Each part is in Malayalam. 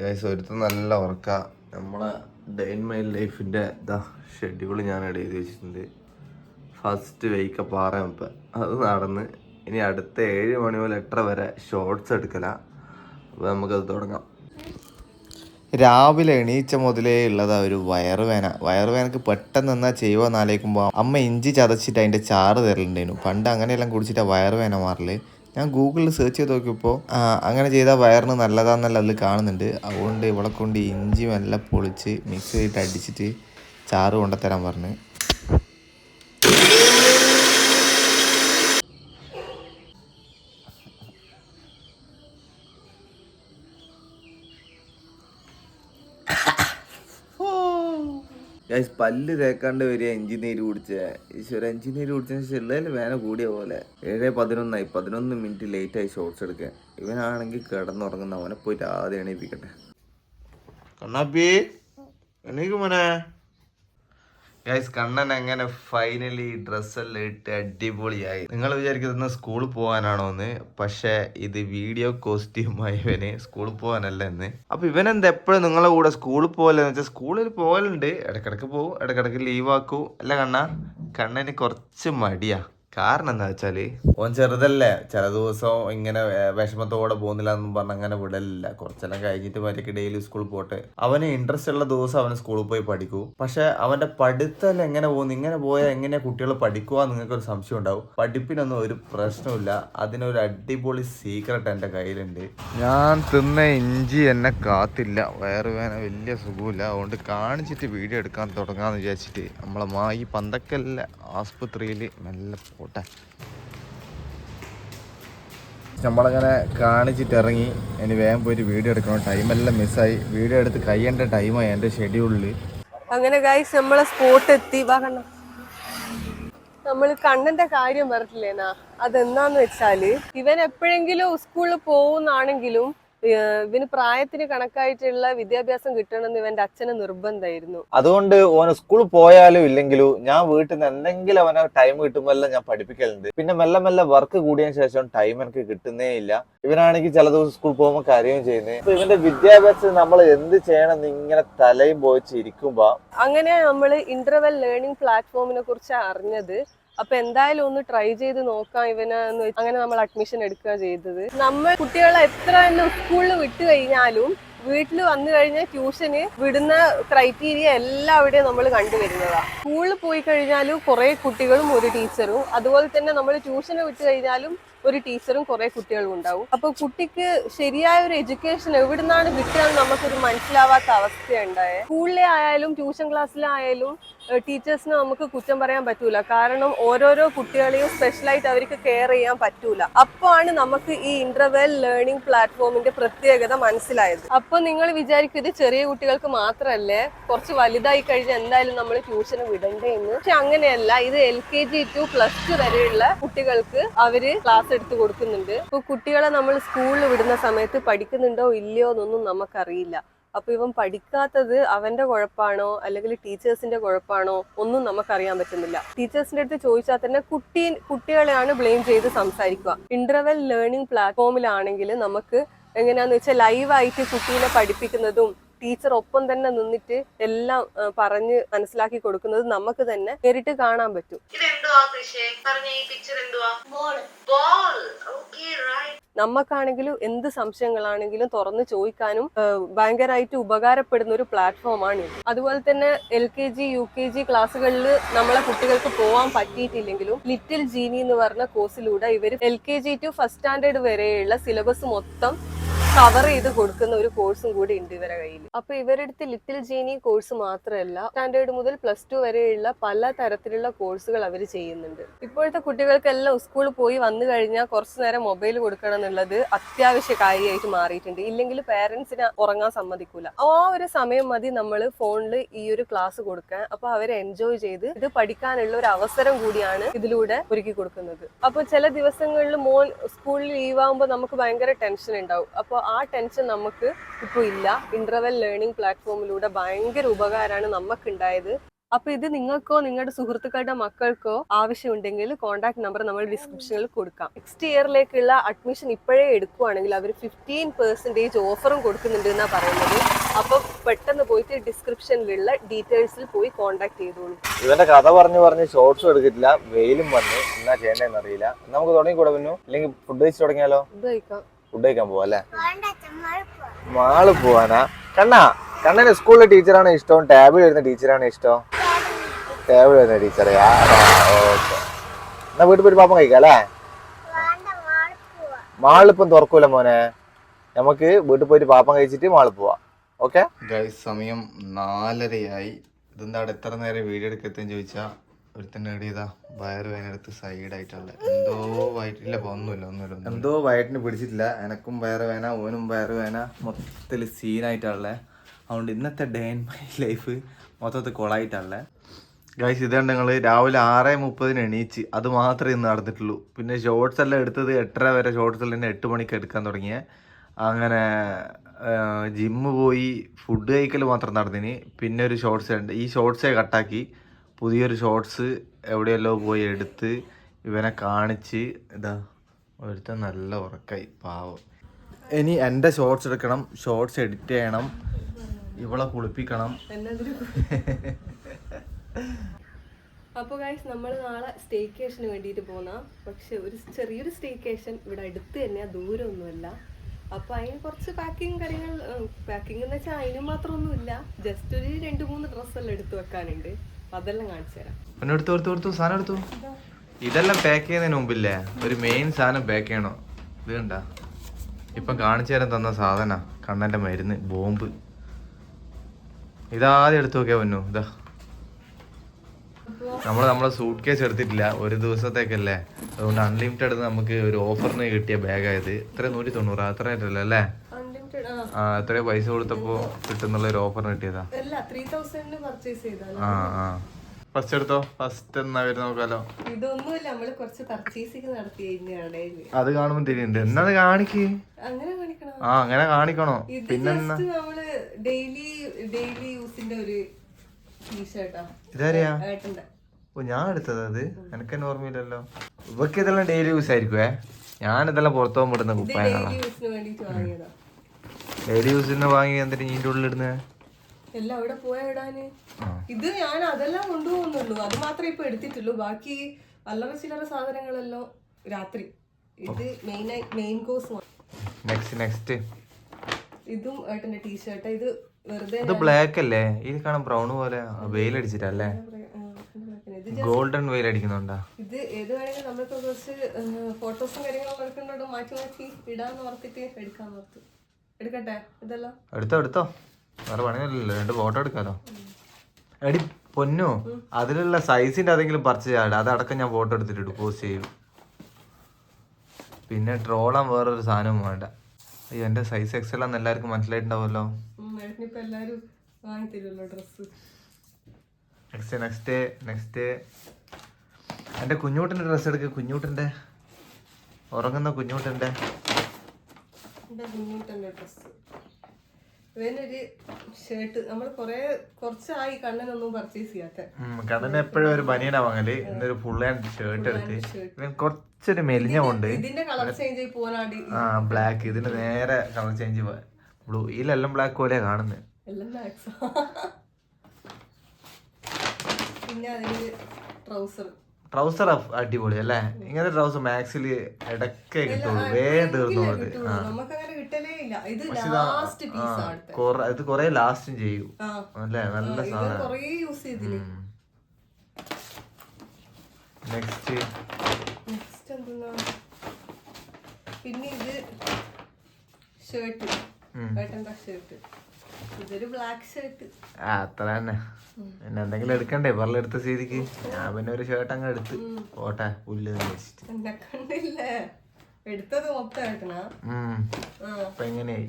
ഗൈസ് ഒരുത്ത നല്ല ഉറക്ക നമ്മളെ ഡേ ഇൻ മൈ ലൈഫിൻ്റെ ഇതാ ഷെഡ്യൂൾ ഞാൻ ഇടയിൽ വെച്ചിട്ടുണ്ട് ഫസ്റ്റ് വെയ്ക്കപ്പ് ആറ് അത് നടന്ന് ഇനി അടുത്ത ഏഴ് മണി മുതൽ എട്ടര വരെ ഷോർട്സ് എടുക്കല അപ്പോൾ നമുക്കത് തുടങ്ങാം രാവിലെ എണീച്ച മുതലേ ഉള്ളതാ ഒരു വയറുവേന വയറുവേനക്ക് പെട്ടെന്ന് എന്നാൽ ചെയ്യുമെന്ന് ആലോചിക്കുമ്പോൾ അമ്മ ഇഞ്ചി ചതച്ചിട്ട് അതിൻ്റെ ചാറ് തരലുണ്ടായിരുന്നു പണ്ട് അങ്ങനെയെല്ലാം കുടിച്ചിട്ടാണ് വയറുവേന മാറല് ഞാൻ ഗൂഗിളിൽ സെർച്ച് ചെയ്ത് നോക്കിയപ്പോൾ അങ്ങനെ ചെയ്താൽ വയറിന് നല്ലതാണെന്നല്ല അതിൽ കാണുന്നുണ്ട് അതുകൊണ്ട് ഇവിടെ കൊണ്ട് ഇഞ്ചി നല്ല പൊളിച്ച് മിക്സ് ചെയ്തിട്ട് അടിച്ചിട്ട് ചാറ് കൊണ്ടുത്തരാൻ പറഞ്ഞു ഗൈസ് പല്ല് തേക്കാണ്ട് വരിക എഞ്ചിനീയർ കുടിച്ച ഈശ്വര എഞ്ചിനീയർ കുടിച്ചതിന് ശേഷം ഉള്ളതിൽ വേന കൂടിയ പോലെ ഏഴ് പതിനൊന്നായി പതിനൊന്ന് മിനിറ്റ് ലേറ്റ് ആയി ഷോർട്സ് എടുക്കുക ഇവനാണെങ്കിൽ കിടന്നുറങ്ങുന്ന അവനെ പോയിട്ട് ആദ്യം എണീപ്പിക്കട്ടെ കണ്ണാപ്പി എണീക്കുമോനെ ഗൈസ് കണ്ണൻ എങ്ങനെ ഫൈനലി ഡ്രസ്സെല്ലാം ഇട്ട് അടിപൊളിയായി നിങ്ങൾ വിചാരിക്കുന്ന സ്കൂളിൽ പോകാനാണോ എന്ന് പക്ഷേ ഇത് വീഡിയോ കോസ്റ്റ്യൂമായി ഇവന് സ്കൂളിൽ പോകാനല്ല എന്ന് അപ്പൊ ഇവനെന്താ എപ്പോഴും നിങ്ങളെ കൂടെ സ്കൂളിൽ പോകലെന്ന് വെച്ചാൽ സ്കൂളിൽ പോകലുണ്ട് ഇടക്കിടക്ക് പോകും ഇടക്കിടക്ക് ലീവാക്കൂ അല്ല കണ്ണ കണ്ണന് കുറച്ച് മടിയാ കാരണം എന്താ വെച്ചാല് ഓൻ ചെറുതല്ലേ ചില ദിവസം ഇങ്ങനെ വിഷമത്തോടെ പോകുന്നില്ല എന്നും പറഞ്ഞ അങ്ങനെ വിടലില്ല കുറച്ചെല്ലാം കഴിഞ്ഞിട്ട് മറ്റൊക്കെ ഡെയിലി സ്കൂളിൽ പോട്ടെ അവന് ഇൻട്രസ്റ്റ് ഉള്ള ദിവസം അവൻ സ്കൂളിൽ പോയി പഠിക്കൂ പക്ഷെ അവന്റെ പഠിത്തം എങ്ങനെ പോകുന്നു ഇങ്ങനെ പോയാൽ എങ്ങനെ കുട്ടികൾ പഠിക്കുക നിങ്ങൾക്ക് ഒരു സംശയം ഉണ്ടാവും പഠിപ്പിനൊന്നും ഒരു പ്രശ്നമില്ല അതിനൊരു അടിപൊളി സീക്രട്ട് എന്റെ കയ്യിലുണ്ട് ഞാൻ തിന്ന ഇഞ്ചി എന്നെ കാത്തില്ല വേറെ വേറെ വലിയ സുഖമില്ല അതുകൊണ്ട് കാണിച്ചിട്ട് വീഡിയോ എടുക്കാൻ തുടങ്ങാന്ന് വിചാരിച്ചിട്ട് നമ്മളെ മായി പന്തക്കല്ല ആസ്പത്രിയിൽ നല്ല പോട്ടെ നമ്മളങ്ങനെ കാണിച്ചിട്ട് ഇറങ്ങി ഇനി വേഗം പോയിട്ട് വീഡിയോ എടുക്കണം ടൈമെല്ലാം മിസ്സായി വീഡിയോ എടുത്ത് കഴിയേണ്ട ടൈമായി എൻ്റെ ഷെഡ്യൂളിൽ അങ്ങനെ ഗൈസ് നമ്മളെ സ്പോട്ട് എത്തി കണ്ണ നമ്മൾ കണ്ണന്റെ കാര്യം പറഞ്ഞില്ലേനാ അതെന്താന്ന് വെച്ചാല് ഇവൻ എപ്പോഴെങ്കിലും സ്കൂളിൽ പോകുന്നാണെങ്കിലും ഇവന് പ്രായത്തിന് കണക്കായിട്ടുള്ള വിദ്യാഭ്യാസം കിട്ടണമെന്ന് ഇവന്റെ അച്ഛന് നിർബന്ധമായിരുന്നു അതുകൊണ്ട് ഓന് സ്കൂളിൽ പോയാലും ഇല്ലെങ്കിലും ഞാൻ വീട്ടിൽ നിന്ന് എന്തെങ്കിലും അവനെ ടൈം കിട്ടുമ്പോൾ എല്ലാം ഞാൻ പഠിപ്പിക്കലുണ്ട് പിന്നെ മെല്ലെ മെല്ലെ വർക്ക് കൂടിയ ശേഷം ടൈം എനിക്ക് കിട്ടുന്നേ ഇല്ല ഇവനാണെങ്കിൽ ചില ദിവസം സ്കൂളിൽ പോകുമ്പോൾ കാര്യം ചെയ്യുന്നത് അപ്പൊ ഇവന്റെ വിദ്യാഭ്യാസത്തിൽ നമ്മൾ എന്ത് ചെയ്യണം ഇങ്ങനെ തലയും പോയിച്ചിരിക്കുമ്പോ അങ്ങനെ നമ്മൾ ഇന്റർവെൽ ലേണിംഗ് പ്ലാറ്റ്ഫോമിനെ കുറിച്ച് അറിഞ്ഞത് അപ്പൊ എന്തായാലും ഒന്ന് ട്രൈ ചെയ്ത് നോക്കാം ഇവന് എന്ന് അങ്ങനെ നമ്മൾ അഡ്മിഷൻ എടുക്കുക ചെയ്തത് നമ്മൾ കുട്ടികളെ എത്ര തന്നെ സ്കൂളിൽ വിട്ടു കഴിഞ്ഞാലും വീട്ടിൽ വന്നു കഴിഞ്ഞാൽ ട്യൂഷന് വിടുന്ന ക്രൈറ്റീരിയ എല്ലാം അവിടെ നമ്മൾ കണ്ടുവരുന്നതാ സ്കൂളിൽ പോയി കഴിഞ്ഞാലും കുറേ കുട്ടികളും ഒരു ടീച്ചറും അതുപോലെ തന്നെ നമ്മൾ ട്യൂഷന് വിട്ടു കഴിഞ്ഞാലും ഒരു ടീച്ചറും കുറെ കുട്ടികളും ഉണ്ടാവും അപ്പൊ കുട്ടിക്ക് ശരിയായ ഒരു എഡ്യൂക്കേഷൻ എവിടുന്നാണ് കിട്ടുക നമുക്കൊരു മനസ്സിലാവാത്ത അവസ്ഥയുണ്ടായത് സ്കൂളിലെ ആയാലും ട്യൂഷൻ ക്ലാസ്സിലായാലും ടീച്ചേഴ്സിന് നമുക്ക് കുറ്റം പറയാൻ പറ്റൂല കാരണം ഓരോരോ കുട്ടികളെയും സ്പെഷ്യലായിട്ട് അവർക്ക് കെയർ ചെയ്യാൻ പറ്റൂല അപ്പോഴാണ് നമുക്ക് ഈ ഇന്റർവെൽ ലേണിംഗ് പ്ലാറ്റ്ഫോമിന്റെ പ്രത്യേകത മനസ്സിലായത് അപ്പൊ നിങ്ങൾ വിചാരിക്കും ഇത് ചെറിയ കുട്ടികൾക്ക് മാത്രമല്ലേ കുറച്ച് വലുതായി കഴിഞ്ഞാൽ എന്തായാലും നമ്മൾ ട്യൂഷന് വിടണ്ടേ എന്ന് പക്ഷെ അങ്ങനെയല്ല ഇത് L K G to plus two വരെയുള്ള കുട്ടികൾക്ക് അവര് ക്ലാസ് എടുത്തു കൊടുക്കുന്നുണ്ട് അപ്പൊ കുട്ടികളെ നമ്മൾ സ്കൂളിൽ വിടുന്ന സമയത്ത് പഠിക്കുന്നുണ്ടോ ഇല്ലയോ എന്നൊന്നും നമുക്കറിയില്ല അപ്പോൾ ഇവൻ പഠിക്കാത്തത് അവന്റെ കുഴപ്പാണോ അല്ലെങ്കിൽ ടീച്ചേഴ്സിന്റെ കുഴപ്പാണോ ഒന്നും നമുക്കറിയാൻ പറ്റുന്നില്ല ടീച്ചേഴ്സിന്റെ അടുത്ത് ചോദിച്ചാൽ തന്നെ കുട്ടി കുട്ടികളെയാണ് ബ്ലെയിം ചെയ്ത് സംസാരിക്കുക ഇന്റർവൽ ലേണിംഗ് പ്ലാറ്റ്ഫോമിലാണെങ്കിൽ നമുക്ക് എങ്ങനെയാന്ന് വെച്ചാൽ ലൈവായിട്ട് കുട്ടീനെ പഠിപ്പിക്കുന്നതും ടീച്ചർ ഒപ്പം തന്നെ നിന്നിട്ട് എല്ലാം പറഞ്ഞ് മനസ്സിലാക്കി കൊടുക്കുന്നത് നമുക്ക് തന്നെ നേരിട്ട് കാണാൻ പറ്റും നമുക്കാണെങ്കിലും എന്ത് സംശയങ്ങളാണെങ്കിലും തുറന്ന് ചോദിക്കാനും ഭയങ്കരമായിട്ട് ഉപകാരപ്പെടുന്ന ഒരു പ്ലാറ്റ്ഫോമാണ് ഇത് അതുപോലെ തന്നെ L K G U K G ക്ലാസ്സുകളിൽ നമ്മളെ കുട്ടികൾക്ക് പോകാൻ പറ്റിയിട്ടില്ലെങ്കിലും ലിറ്റിൽ ജീനി എന്ന് പറഞ്ഞ കോഴ്സിലൂടെ ഇവർ L K G to first standard വരെയുള്ള സിലബസ് മൊത്തം കവർ ചെയ്ത് കൊടുക്കുന്ന ഒരു കോഴ്സും കൂടി ഉണ്ട് ഇവരെ കയ്യിൽ അപ്പൊ ഇവരെടുത്ത് ലിറ്റിൽ ജീനി കോഴ്സ് മാത്രമല്ല സ്റ്റാൻഡേർഡ് മുതൽ പ്ലസ് ടു വരെയുള്ള പല തരത്തിലുള്ള കോഴ്സുകൾ അവർ ചെയ്യുന്നുണ്ട് ഇപ്പോഴത്തെ കുട്ടികൾക്കെല്ലാം സ്കൂളിൽ പോയി വന്നു കഴിഞ്ഞാൽ കുറച്ചു നേരം മൊബൈൽ കൊടുക്കണം എന്നുള്ളത് അത്യാവശ്യ കാര്യമായിട്ട് മാറിയിട്ടുണ്ട് ഇല്ലെങ്കിൽ പേരൻസിന് ഉറങ്ങാൻ സമ്മതിക്കൂല ആ ഒരു സമയം മതി നമ്മൾ ഫോണിൽ ഈ ഒരു ക്ലാസ് കൊടുക്കാൻ അപ്പൊ അവരെ എൻജോയ് ചെയ്ത് ഇത് പഠിക്കാനുള്ള ഒരു അവസരം കൂടിയാണ് ഇതിലൂടെ ഒരുക്കി കൊടുക്കുന്നത് അപ്പൊ ചില ദിവസങ്ങളിൽ മോൻ സ്കൂളിൽ ആകുമ്പോൾ നമുക്ക് ഭയങ്കര ടെൻഷൻ ഉണ്ടാവും അപ്പൊ അപ്പോൾ ആ ടെൻഷൻ നമുക്ക് ഇപ്പോൾ ഇല്ല ഇന്റർവെൽ ലേണിംഗ് പ്ലാറ്റ്ഫോമിലൂടെ ഭയങ്കര ഉപകാരമാണ് ഉണ്ടായത് അപ്പോൾ ഇത് നിങ്ങൾക്കോ നിങ്ങളുടെ സുഹൃത്തുക്കളുടെ മക്കൾക്കോ ആവശ്യമുണ്ടെങ്കിൽ കോൺടാക്ട് നമ്പർ നമ്മൾ ഡിസ്ക്രിപ്ഷനിൽ കൊടുക്കാം നെക്സ്റ്റ് ഇയറിലേക്കുള്ള അഡ്മിഷൻ ഇപ്പോഴേ എടുക്കുവാണെങ്കിൽ അവർ ഫിഫ്റ്റീൻ പെർസെൻറ്റേജ് ഓഫറും കൊടുക്കുന്നുണ്ട് എന്നാണ് പറയുന്നത് അപ്പോൾ പെട്ടെന്ന് പോയിട്ട് ഡിസ്ക്രിപ്ഷനിലുള്ള ഡീറ്റെയിൽസിൽ പോയി കോൺടാക്ട് ചെയ്തോളൂ ഇവന്റെ കഥ പറഞ്ഞു പറഞ്ഞ് ഷോർട്സും എടുക്കില്ല വെയിലും വന്ന് എന്നാ ചെയ്യേണ്ടതെന്ന് അറിയില്ല നമുക്ക് തുടങ്ങി പിന്നെ ഇല്ലെങ്കിൽ ഫുഡ് കഴിച്ച് തുടങ്ങിയാലോ ഇത് കഴിക്കാം ഫുഡ് കഴിക്കാൻ പോവാ അല്ലേ മാള് പോവാനാ കണ്ണാ കണ്ണന് സ്കൂളിലെ ടീച്ചറാണ് ഇഷ്ടം ടാബിൾ വരുന്ന ടീച്ചറാണ് ഇഷ്ടം ടാബിൾ വരുന്ന ടീച്ചർ എന്നാ വീട്ടിൽ പോയിട്ട് പാപ്പം കഴിക്കാം അല്ലേ മാളിപ്പം തുറക്കൂല മോനെ നമുക്ക് വീട്ടിൽ പോയിട്ട് പാപ്പം കഴിച്ചിട്ട് മാള് പോവാം ഓക്കെ സമയം നാലരയായി ഇതെന്താ എത്ര നേരം വീഡിയോ എടുക്കത്തെന്ന് ചോദിച്ചാൽ ഒരുത്തൻ്റെ ഇടയിതാ വയറ് വേനെടുത്ത് സൈഡായിട്ടുള്ള എന്തോ വയറ്റില്ല ഒന്നുമില്ല ഒന്നുമില്ല എന്തോ വയറ്റിന് പിടിച്ചിട്ടില്ല എനക്കും വയറ് വേന ഓനും വയറ് വേന മൊത്തത്തിൽ സീനായിട്ടുള്ള അതുകൊണ്ട് ഇന്നത്തെ ഡേ ഇൻ മൈ ലൈഫ് മൊത്തത്തിൽ കൊളായിട്ടുള്ള ഗൈസ് ഇതാണ് ഞങ്ങൾ രാവിലെ ആറ് മുപ്പതിന് എണീച്ച് അത് മാത്രമേ ഇന്ന് നടന്നിട്ടുള്ളൂ പിന്നെ ഷോർട്സ് എല്ലാം എടുത്തത് എട്ടര വരെ ഷോർട്സ് എല്ലാം എട്ട് മണിക്ക് എടുക്കാൻ തുടങ്ങിയ അങ്ങനെ ജിമ്മ് പോയി ഫുഡ് കഴിക്കൽ മാത്രം നടന്നിന് പിന്നെ ഒരു ഷോർട്സ് ഉണ്ട് ഈ ഷോർട്സേ കട്ടാക്കി പുതിയൊരു ഷോർട്സ് എവിടെയല്ലോ പോയി എടുത്ത് ഇവനെ കാണിച്ച് ഇതാ ഒരുത്ത നല്ല ഉറക്കായി പാവം ഇനി എൻ്റെ ഷോർട്സ് എടുക്കണം ഷോർട്സ് എഡിറ്റ് ചെയ്യണം ഇവളെ കുളിപ്പിക്കണം അപ്പോൾ ഗായ്സ് നമ്മൾ നാളെ സ്റ്റേക്കേഷന് വേണ്ടിയിട്ട് പോന്ന പക്ഷെ ഒരു ചെറിയൊരു സ്റ്റേക്കേഷൻ ഇവിടെ അടുത്ത് തന്നെ ദൂരമൊന്നുമല്ല അപ്പോൾ അതിന് കുറച്ച് പാക്കിങ് കാര്യങ്ങൾ പാക്കിംഗ് എന്ന് വെച്ചാൽ അതിന് മാത്രമൊന്നുമില്ല ജസ്റ്റ് ഒരു രണ്ട് മൂന്ന് ഡ്രസ്സെല്ലാം എടുത്ത് വെക്കാനുണ്ട് അതെല്ലാം പിന്നെ എടുത്തു എടുത്തു എടുത്തു സാധനം എടുത്തു ഇതെല്ലാം പാക്ക് ചെയ്യുന്നതിന് മുമ്പില്ലേ ഒരു മെയിൻ സാധനം പാക്ക് ചെയ്യണോ ഇത് കണ്ട ഇപ്പം കാണിച്ചു തരാൻ തന്ന സാധന കണ്ണൻ്റെ മരുന്ന് ബോംബ് ഇതാദ്യം എടുത്തു നോക്കിയാ പൊന്നു ഇതാ നമ്മൾ നമ്മളെ സൂട്ട് കേസ് എടുത്തിട്ടില്ല ഒരു ദിവസത്തേക്കല്ലേ അതുകൊണ്ട് അൺലിമിറ്റഡ് നമുക്ക് ഒരു ഓഫറിന് കിട്ടിയ ബാഗായത് ഇത്രയും നൂറ്റി തൊണ്ണൂറ് അത്ര അല്ലേ ആ എത്രയോ പൈസ കൊടുത്തപ്പോ കിട്ടുന്നുള്ള ഒരു ഓഫർ കിട്ടിയതാ ആ ആ ഫസ്റ്റ് എടുത്തോ ഫസ്റ്റ് എന്നാ വരുന്ന നോക്കാലോ ഇതൊന്നുമില്ല നമ്മള് കുറച്ച് പർച്ചേസിങ് നടത്തി അത് കാണുമ്പോ തിരിയുണ്ട് എന്നാ അത് കാണിക്ക് ആ അങ്ങനെ കാണിക്കണോ പിന്നെ ഡെയിലി ഡെയിലി യൂസിന്റെ ഒരു ഇതാരെയാ ഓ ഞാൻ എടുത്തത് അത് എനിക്ക് തന്നെ ഓർമ്മയില്ലല്ലോ ഇവക്ക് ഇതെല്ലാം ഡെയിലി യൂസ് ആയിരിക്കുവേ ഞാൻ ഇതെല്ലാം പുറത്തു പോകുമ്പോൾ ഇടുന്ന കുപ്പായ ഏത് യൂസിന് വാങ്ങി എന്നിട്ട് ഇതിന്റെ ഉള്ളിൽ ഇടുന്നത് എല്ലാം അവിടെ പോയാ ഇത് ഞാൻ അതെല്ലാം കൊണ്ടുപോകുന്നുള്ളൂ അത് മാത്രമേ ഇപ്പൊ എടുത്തിട്ടുള്ളൂ ബാക്കി അല്ലറ ചില്ലറ സാധനങ്ങളെല്ലാം രാത്രി ഇത് main main course next next ഇതും ഏട്ടന്റെ ടീഷർട്ട് ഇത് വെറുതെ ഇത് ബ്ലാക്ക് അല്ലേ ഇത് കാണാൻ ബ്രൗൺ പോലെ വെയിൽ അടിച്ചിട്ടല്ലേ ഗോൾഡൻ വെയിൽ അടിക്കുന്നുണ്ടോ ഇത് ഏത് വേണമെങ്കിലും നമ്മളിപ്പോ കുറച്ച് ഫോട്ടോസും കാര്യങ്ങളും എടുക്കുന്നുണ്ടോ മാറ്റി മാറ്റി ഇടാന്ന് ഓർത്തിട്ട് എടുക്കാൻ ഓർത്തു എടുക്കട്ടെ എടുത്തോ എടുത്തോ വേറെ രണ്ട് ഫോട്ടോ എടുക്കാലോ എടി പൊന്നു അതിലുള്ള സൈസിന്റെ അതെങ്കിലും പർച്ചേസ് ചെയ്യാം അതടക്കം ഞാൻ ഫോട്ടോ എടുത്തിട്ട് പോസ്റ്റ് ചെയ്യും പിന്നെ ട്രോളാൻ വേറൊരു സാധനവും വേണ്ട അയ്യോ എന്റെ സൈസ് എക്സൽ ആണെന്ന് എല്ലാവർക്കും മനസ്സിലായിട്ടുണ്ടാവുമല്ലോ നെക്സ്റ്റ് നെക്സ്റ്റ് ഡ്രസ് എടുക്ക കുഞ്ഞൂട്ടൻ്റെ ഡ്രസ്സ് കുഞ്ഞൂട്ടൻ്റെ ഉറങ്ങുന്ന കുഞ്ഞൂട്ടൻ്റെ എൻ്റെ കുഞ്ഞൂട്ടൻ്റെ ഡ്രസ്സ് ഇവനൊരു ഷർട്ട് നമ്മൾ കുറേ കുറച്ചായി കണ്ണനൊന്നും പർച്ചേസ് ചെയ്യാത്ത കണ്ണൻ എപ്പോഴും ഒരു ബനിയന വാങ്ങല് ഇന്നൊരു ഫുൾ ഹാൻഡ് ഷർട്ട് എടുത്ത് ഇവൻ കുറച്ചൊരു മെലിഞ്ഞ കൊണ്ട് ഇതിന്റെ കളർ ചേഞ്ച് ആയി പോകാനാണ് ആ ബ്ലാക്ക് ഇതിന്റെ നേരെ കളർ ചേഞ്ച് ബ്ലൂ ഇതിലെല്ലാം ബ്ലാക്ക് പോലെയാ കാണുന്നത് പിന്നെ അതിൽ ട്രൗസർ ട്രൗസർ അടിപൊളി അല്ലേ ഇങ്ങനെ ട്രൗസർ മാക്സിൽ ഇടയ്ക്ക് കിട്ടുള്ളൂ വേ തീർന്നോണ്ട് നമുക്ക് ഇത് ലാസ്റ്റ് പീസ് കൊറേ ലാസ്റ്റും ചെയ്യൂ അല്ലേ നല്ല സാധനം യൂസ് നെക്സ്റ്റ് നെക്സ്റ്റ് പിന്നെ ഇത് ഷർട്ട് ഷർട്ട് ബ്ലാക്ക് ഷർട്ട് അത്ര തന്നെ പിന്നെ എന്തെങ്കിലും എടുക്കണ്ടേ എടുത്ത സ്ഥിതിക്ക് ഞാൻ പിന്നെ ഒരു ഷർട്ട് അങ്ങ് എടുത്ത് പോട്ടെ പുല്ല് വെച്ചിട്ട് കണ്ടില്ലേ എടുത്തത് എങ്ങനെയായി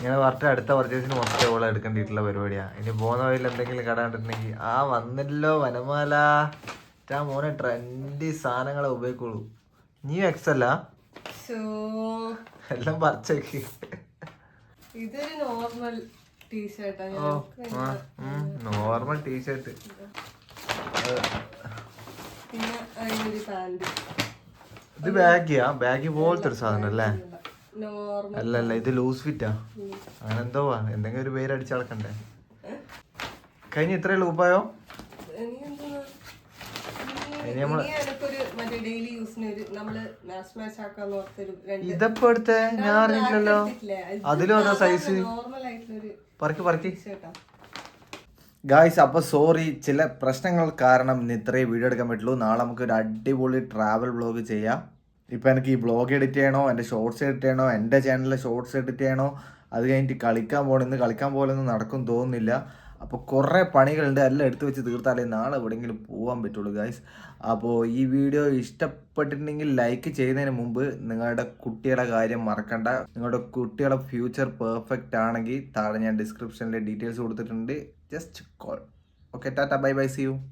ഇങ്ങനെ പറഞ്ഞ അടുത്ത പർച്ചേസിന് മൊത്തം ഓളെ എടുക്കേണ്ടിട്ടുള്ള പരിപാടിയാ ഇനി പോകുന്ന വഴിയിൽ എന്തെങ്കിലും കട കണ്ടിട്ടുണ്ടെങ്കിൽ ആ വന്നല്ലോ വനമാല ഞാൻ മോനെ ട്രെൻഡി സാധനങ്ങളെ ഉപയോഗിക്കുള്ളൂ നീ എക്സ് അല്ല എല്ലാം പറിച്ചേക്ക് ഇതൊരു നോർമൽ ടീഷർട്ടാ നോർമൽ ടീഷർട്ട് പിന്നെ ഇത് ബാഗിയാ ബാഗ് പോലത്തെ ഒരു സാധനം അല്ലേ അല്ല അല്ല ഇത് ലൂസ് ഫിറ്റാ അങ്ങനെ എന്തോ വാ എന്തെങ്കിലും ഒരു പേര് അടിച്ചടക്കണ്ടേ കഴിഞ്ഞ ഇത്ര ലൂപ്പായോ ഇതപ്പോ എടുത്തേ ഞാൻ അറിഞ്ഞില്ലല്ലോ അതിലും അതാ സൈസ് പറക്കി പറക്കി ഗായ്സ് അപ്പോൾ സോറി ചില പ്രശ്നങ്ങൾ കാരണം ഇന്ന് ഇത്രയും വീഡിയോ എടുക്കാൻ പറ്റുള്ളൂ നാളെ നമുക്ക് ഒരു അടിപൊളി ട്രാവൽ ബ്ലോഗ് ചെയ്യാം ഇപ്പൊ എനിക്ക് ഈ ബ്ലോഗ് എഡിറ്റ് ചെയ്യണോ എൻ്റെ ഷോർട്സ് എഡിറ്റ് ചെയ്യണോ എൻ്റെ ചാനലിലെ ഷോർട്സ് എഡിറ്റ് ചെയ്യണോ അത് കഴിഞ്ഞിട്ട് കളിക്കാൻ പോകണം ഇന്ന് കളിക്കാൻ പോലൊന്നും നടക്കും തോന്നുന്നില്ല അപ്പോൾ കുറേ പണികളുണ്ട് എല്ലാം എടുത്തു വെച്ച് തീർത്താലേ നാളെ എവിടെയെങ്കിലും പോകാൻ പറ്റുള്ളൂ ഗായ്സ് അപ്പോൾ ഈ വീഡിയോ ഇഷ്ടപ്പെട്ടിട്ടുണ്ടെങ്കിൽ ലൈക്ക് ചെയ്യുന്നതിന് മുമ്പ് നിങ്ങളുടെ കുട്ടികളുടെ കാര്യം മറക്കണ്ട നിങ്ങളുടെ കുട്ടികളുടെ ഫ്യൂച്ചർ പെർഫെക്റ്റ് ആണെങ്കിൽ താഴെ ഞാൻ ഡിസ്ക്രിപ്ഷനിൽ ഡീറ്റെയിൽസ് കൊടുത്തിട്ടുണ്ട് Just call. Okay, tata, bye bye, see you.